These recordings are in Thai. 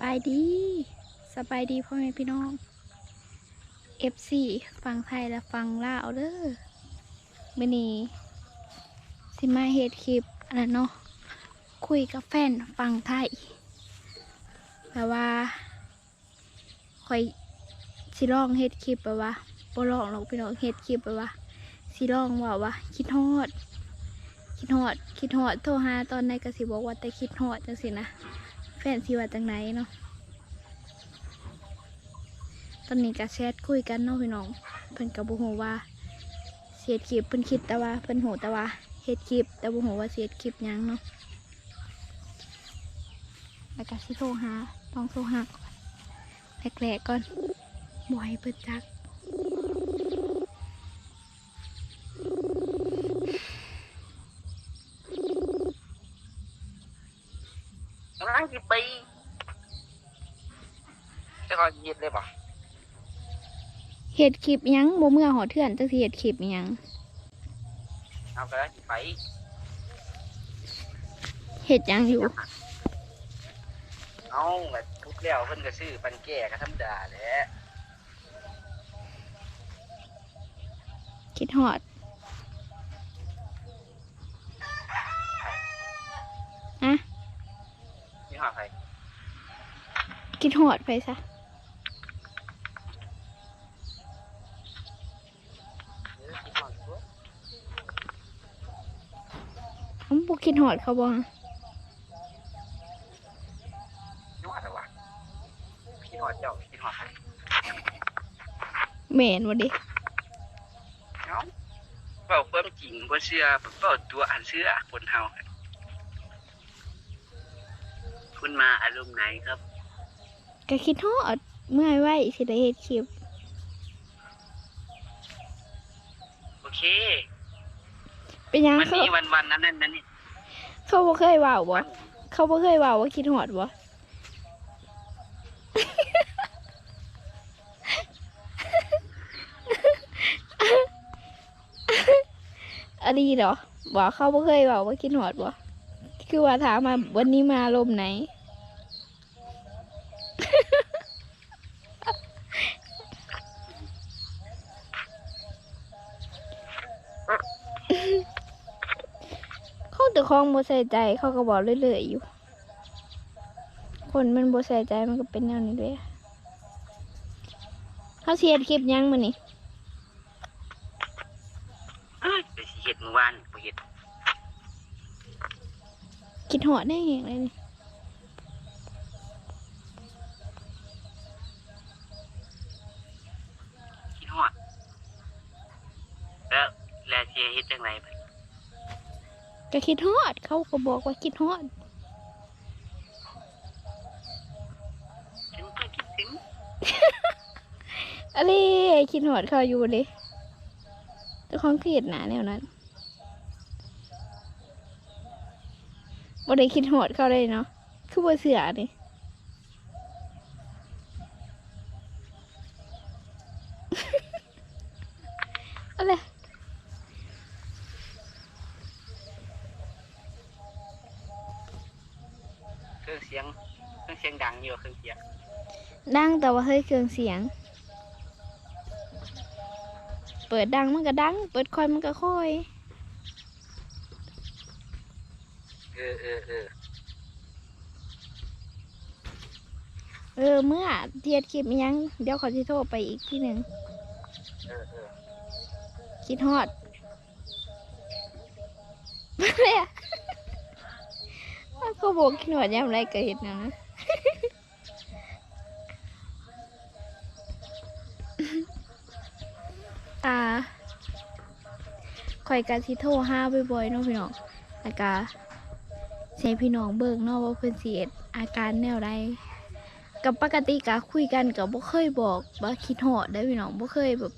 บายดีสบายดีพ่อแม่พี่น้อง FC ฟังไทยและฟังลาวเด้อมื่อนี้สิมาเฮ็ดคลิปอันนั้นเนาะคุยกับแฟนฟังไทยแบบว่าคอยสิลองเฮ็ดคลิปแบบว่าบ่ลองหรอกพี่น้องเฮ็ดคลิปแบบว่าสิลองว่าว่าคิดฮอดคิดฮอดคิดฮอดโทรหาตอนไหนก็สิบอกว่าแต่คิดฮอดจังสินะ นสิว่าจังไหนเนาะตอนนี้ก็แชทคุยกันเนาะพี่น้องเพิ่นก็บ่ฮู้ว่าเสียดคลิปเพิ่นคิดแต่ว่าเพิ่นฮู้แต่ว่าเฮ็ดคลิป แต่บ่ฮู้ว่าเสียดคลิปยังเนาะแล้วก็สิโทรหาต้องโทรหาก่อนแรกๆก่อนบ่ให้เพิ่นจัก กำลังสิไปจะคอยยิดเลยป่ะเฮ็ดคลิปหยังบ่เมื่อหอเถื่อนจังสิเฮ็ดคลิปหยังเอากำลังสิไปเฮ็ดหยังอยู่ เอาแบบทุกแล้วเพิ่นก็ซื้อปันแก่ก็ธรรมดาแหละคิดฮอด อะ นี่ หาใครคิดฮอดไปซะเออคิดหอดตัวอ้ำบ่คิดฮอดเขาบ่ฮะนี่หอดอะไรวะคิดหอดเจ้าคิดหอดใครแม่นบ่เดิเอาเปล่าความจริงบ่เชื่อเปล่าตัวอันเชื่อคนเฮา มาอารมณ์ไหนครับก็คิดฮอดเมื่อยไว้สิได้เฮ็ดคลิปโอเคเป็นหยังวันเขานี้วันวันๆนั้นนั่นนั่นนี่เขาบ่เคยเว้าบ่เขาบ่เคยเว้าว่าคิดฮอดบ่อันนี้เหรอบ่เขาบ่เคยเว้าว่าคิดฮอดบ่คือว่าถามมาวันนี้มาลมณ์ไหน เขาแต่ของบ่ใส่ใจเขาก็บอกเรื่อยๆอยู่ คนมันบ่ใส่ใจมันก็เป็นแนวนี้ด้วยเขาเสียดคลิปยังมื้อนี่เอ้ยไปสิเฮ็ดเมื่อวานบ่เฮ็ดคิดหอดได้เองเลยนี่คิดหอดแล้วแล้วสิเฮ็ดจังไดบัด ก็คิดฮอด เขาก็บอกว่าคิดฮอดฉันก็คิดถึงอะไรคิดฮอดเขาอยู่เลยแต่ของเครียดหนาแนวนั้นบ่ได้คิดฮอดเขาเลยเนาะคือบ่เสือนี่ เครื่องเสียงเครื่องเสียงดังอยู่เครื่องเสียงดังแต่ว่าเฮ้ยเครื่องเสียง เปิดดังมันก็ดัง เปิดคอยมันก็ค่อย เออเออเออเออเมื่อเทียดคลิปอิหยัง เดี๋ยวขอที่โทรไปอีกที่หนึ่งเออเออคิดฮอด เลยอะเขาบอกคิดยามไรก็เห็นนะอ่าข่อยกะสิโทรห้าบ่อยๆเนาะพี่น้องแล้วก็ใช้พี่น้องเบิ่งเนาะว่าเพิ่นสิเอ็ดอาการแนวใดกับปกติกะคุยกันก็บ่เคยบอกว่าคิดฮอดได้พี่น้องบ่เคยแบบ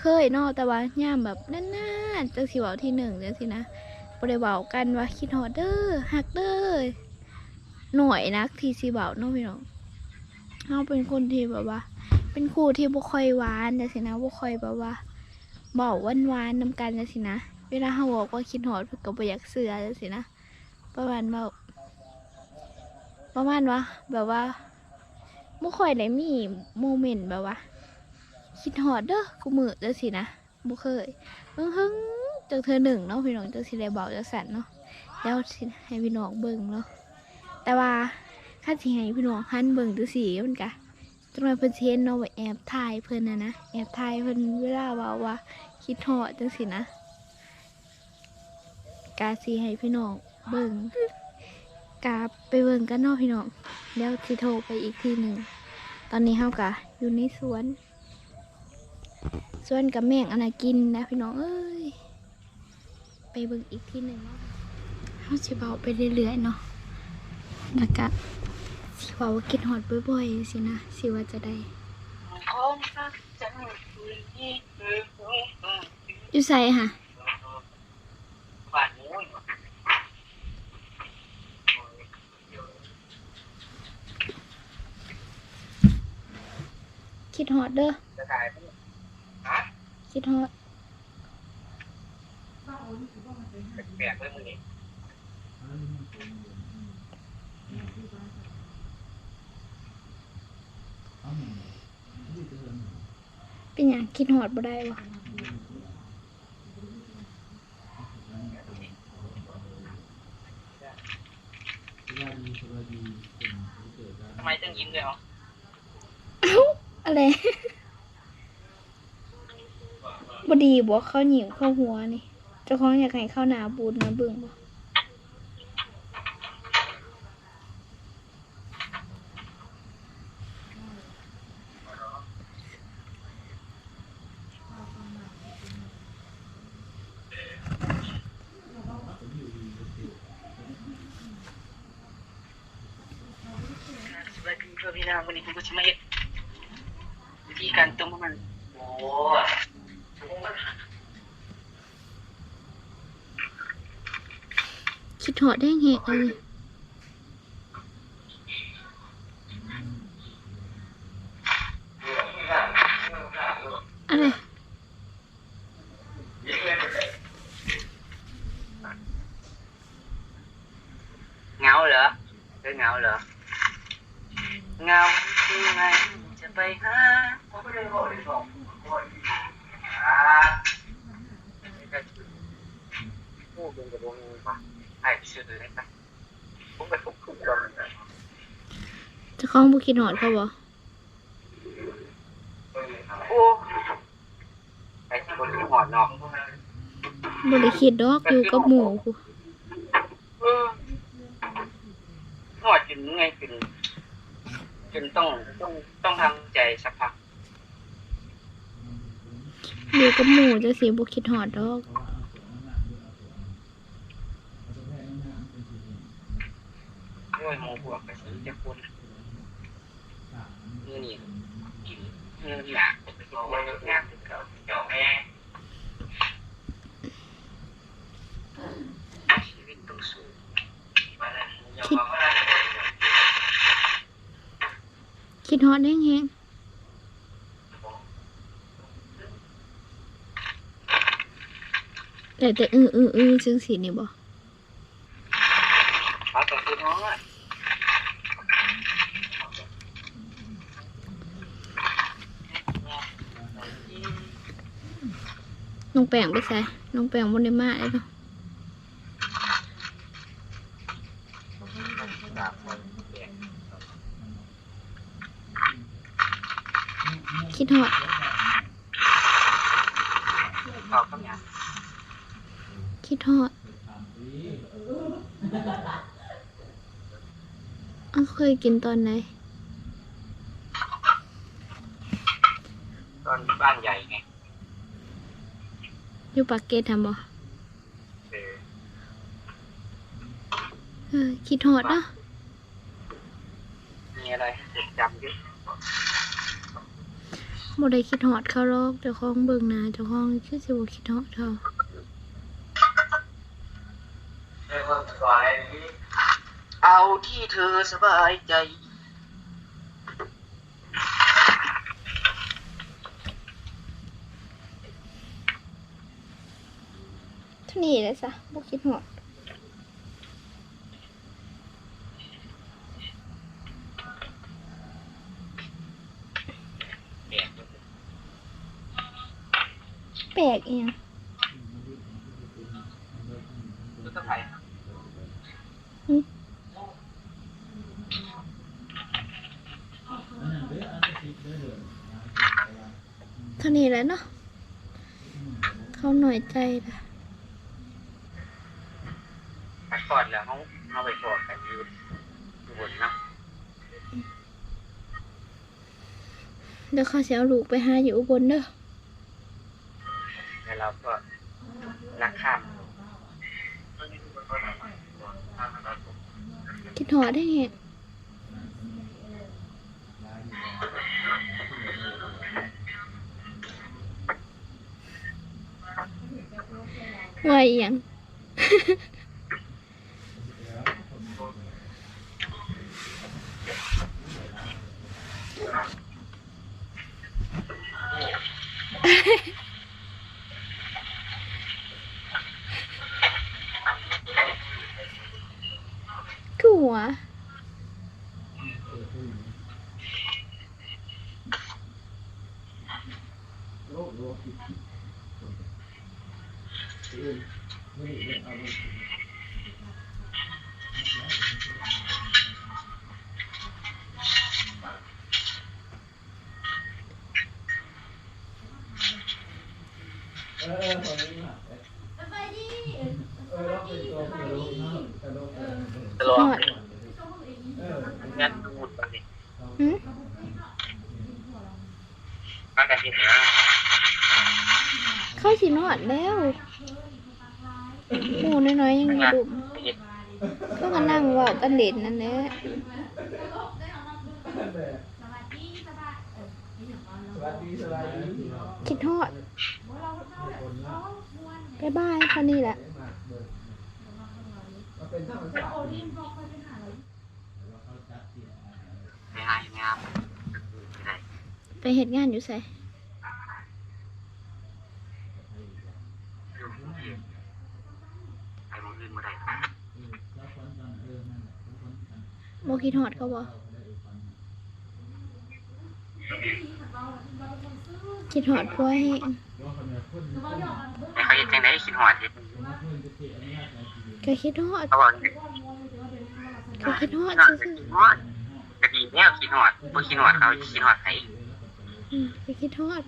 เคยเนาะแต่ว่าย่ามแบบนานๆจังสิเว้าที่หนึ่งจังสินะ บ่ได้เว้ากันว่าคิดฮอดเด้อฮักเด้อหน่อยนักที่สิเว้าเนาะพี่น้องเฮาเป็นคนที่แบบว่า เป็นครูที่บ่ค่อยหวานจังสินะบ่ค่อยแบบว่าเว้าหวานๆนำกันจังสินะเวลาเฮาบอกว่าคิดฮอดเพิ่นก็บ่อยากเชื่อจังสินะประมาณว่าประมาณว่าแบบว่าบ่ค่อยได้มีโมเมนต์แบบว่าคิดฮอดเด้อกูมือจังซี่นะบ่เคยเบิ่ง จังเธอหนึ่งเนาะพี่น้องจังสิได้เบาจังสั่นเนาะแล้วสิให้พี่น้องเบิ่งเนาะแต่ว่าคันสิให้พี่น้องหันเบิ่งจังซี่มันก็จังได๋เพิ่นเห็นเนาะว่าแอบถ่ายเพิ่นนะนะแอบถ่ายเพิ่นเวลาว้าว่าคิดฮอดจังซี่นะกาสิให้พี่น้องเบิ่งกาไปเบิ่งกันเนาะพี่น้องแล้วสิโทรไปอีกทีหนึ่งตอนนี้เฮากะอยู่ในสวนส่วนกับแม่งอันน่ะกินนะพี่น้องเอ้ย ไปเบิ่งอีกที่หนึ่งเนาะเขาสิเบาไปเรื่อยๆเนาะแล้วก็สิเว่าว่ากินหอดบ่อยๆสินะสิว่าจะได้ของรักจังอยู่ใส่ค่ะบ้านนู้นคิดหอดเด้อจะถ่ายฮะคิดหอด แปลกๆเลยมึงนี่เป็นอย่างคิดหอดบ่ได้วะทำไมต้องยิ้มด้วยเหรอเอ้าอะไรบ่ดีบ่เข้าหยิมเข้าหัวนี่เจ้าของอยากให้เข้าหนาบูดนะบิ่งบ่วัสดีเพื่อนพี่น้องวันนี้ผมก็จะมาเฮ็ดวิธีการต้มมัน โอ้คิดหอดได้แหงเลยอะไรเหงาเหรอเออเหงาเหรอเหงาคือไงจะไปหาผมไม่ได้บอกเลยสองคนอ่าผู้เป็นกระบวนการ ไอ้ชื่ออะไรนะผมไปทุกทุกคนเจ้าของบ่คิดหอดเขาบ่โอ้ไอ้ที่คนที่หอดนอกบ่ได้คิดดอกอยู่กับหมู่พู้เออหอดจนไงจนจนต้องต้องต้องทำใจสักพักอยู่กับหมู่จะสิบ่คิดหอดดอก ด้วยหมูบวกกับสีจะคนเมื่อนี่กินเมื่อหนักบอกว่างานถึงเขาเจ้าแม่ชีวิตต้องสู้มาแล้วอย่ามาว่าคิดฮอดแห้งแฮงแต่แต่อืออืออือจังสินี่บ่เอาแต่คือน้องอะ น้องแป้งไปใส่น้องแป้งบ่ได้มาเลยเนาะคิดฮอดคิดฮอดเคยกินตอนไหนบ้านใหญ่ไง อยู่ปากเกร็ดทำบ่เออเออคิดฮอดเนาะมีอะไรจดจำเยอะบ่ได้คิดฮอดเขาหรอกเจ้าของเบิ่งหน้าเจ้าของคือสิบ่คิดฮอดเขาเอาที่เธอสบายใจ ท่านี้เลยจ้ะบกคิดหอดแปลกเองท่านี้แล้วเนาะเขาหน่อยใจละ กก่อนแล้วเขาเขาไปกอดกันอยู่อยู่บนเนาะเดี๋ยวเขาจะเอาลูกไปหาอยู่อุบลเด้อแล้วเราก็รักข้ามคิดหอดได้ไงว่าอหยัง คือหัวตลอ ห ด อด งั้นพูดไปดิ หืม มากันที่ไหน เข้าสินอดแล้วหมูน้อยๆยังมีดุม ก็มานั่งว่ากันเล่นนั่นแหละคิดทอดบ๊ายบายเท่านี้แหละไปหางงามไไหนไปเหตุงานอยู่ใส่อยู่กรุงเทพไปมองอื่นเมื่อไหร่ โมคิดทอดเขาบ่คิดทอดพัวแห้งไอ้เขาจะจังได้คิดหอดเฮ็ดก็คิดทอดเขาบอกก็คิดทอดคิดหอดซื่อคิดหอดก็ดีแล้วคิดหอดบ่คิดหอดเขาคิดหอดใครๆอืมก็คิดทอด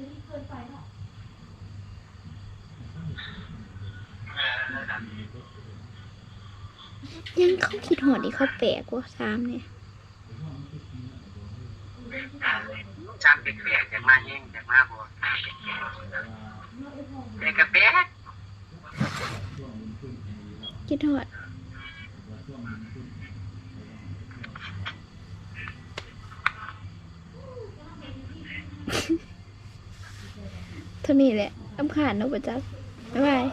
ยังเขาคิดหอดอีกเขาแปลกว่าสามเนี่ยจ้างเป็นแขกจากมาแห้งจากมาบ่แต่กระแปกคิดหอดเท่านี้แหละอำขาดนอะประจักษ์บ๊ายบาย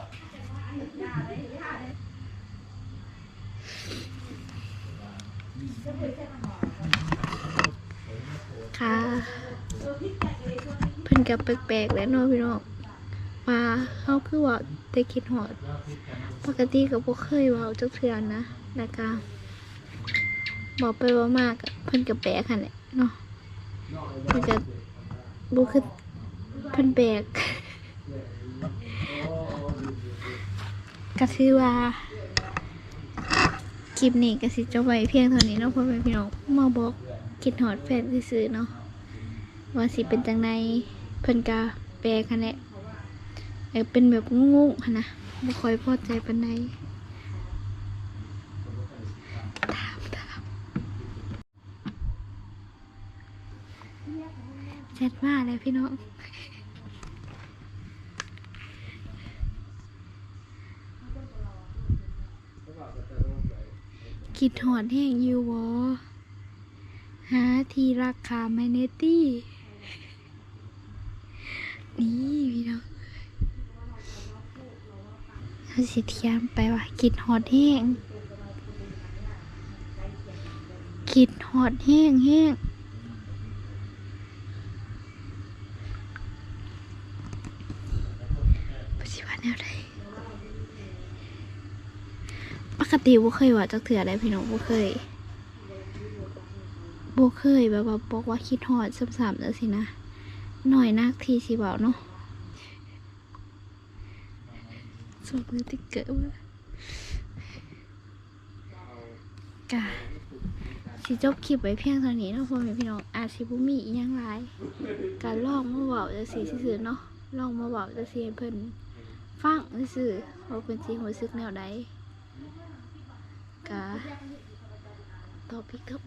ค่ะ เพิ่นกับแปลกๆแล้วเนาะพี่น้องมาเฮาคือว่าต่คิดหอด ปกติก็บ่เคยเว้าจักเทื่อนะแล้วก็บอกไปว่ามากเพิ่นก็แปลกหั่นแหละเนาะเพิ่นก็บ่คือเพิ่นแปลกก็คือว่า ลิปนี้ก็สิจบไว้เพียงเท่านี้เนาะพ่อแม่พี่น้องมาบอกคิดฮอดแฟนซื่อเนาะว่าสิเป็นจังไดเพิ่นก็แปลกันแหละเออเป็นแบบงงๆนะบ่ค่อยพอใจปานใดถามถามแชทมาแล้วพี่น้อง คิดหอดแห้งอยู่วอหาทีราคาไมเนตี้ นี่พี่น้องเราสิเทียมไปว่าคิดหอดแห้งคิดหอดแห้งแห้งปัจจุบันแนวใด ปก ติบ่เคยว่าจักเถื่ออะไรพี่น้องบ่เคยบ่เคยแบบว่าบอกว่าคิดฮอดซ้ำๆจังซี่นะหน่อยนักทีสิเว้าเนาะส่งมือติ๊กเกอร์มากะสิจบคลิปไว้เพียงเท่านี้นะพ่อแม่พี่น้องอาจสิบ่มีอีหยังหลายการลองมาเว้าจังซี่ซื่อๆเนาะลองมาเว้าจังซี่ให้เพิ่นฟังซื่อว่าเพิ่นสิรู้สึกแนวใด กะตอพี่กับ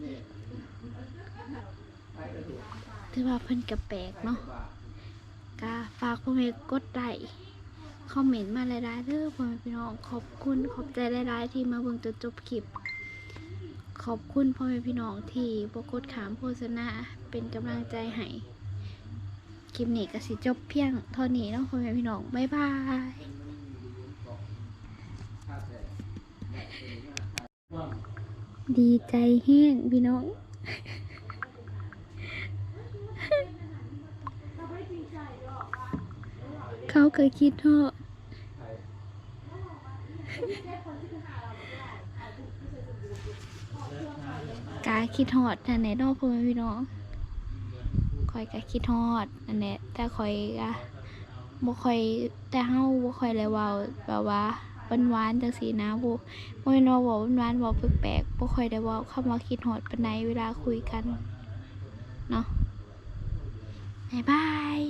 ถือว่าเพิ่นก็แปลกเนาะกะฝากพ่อแม่กดไลค์คอมเมนต์มาหลายๆเด้อพ่อแม่พี่น้องขอบคุณขอบใจหลายๆที่มาเบิ่งจนจบคลิป ขอบคุณพ่อแม่พี่น้องที่บกดขามโฆษณาเป็นกำลังใจให้คลิปนี้ก็สิจบเพียงเท่านี้เนาะพ่อแม่พี่น้องบ๊ายบาย ดีใจแห้งพี่น้อง เขาเคยคิดทอดกาคิดฮอดนั่นแหละเนาะพ่อแม่พี่น้องคอยกะคิดฮอดนั่นแหละแต่คอยกะบ่คอยแต่เฮาบ่คอยเลยว้าแบบว่า หวานๆจังสีนะบ่บ่แม่นว่าเว้าหวานๆเว้าแปลกๆบ่ค่อยได้บอกเข้ามาคิดหอดปานในเวลาคุยกัน เนาะบายบาย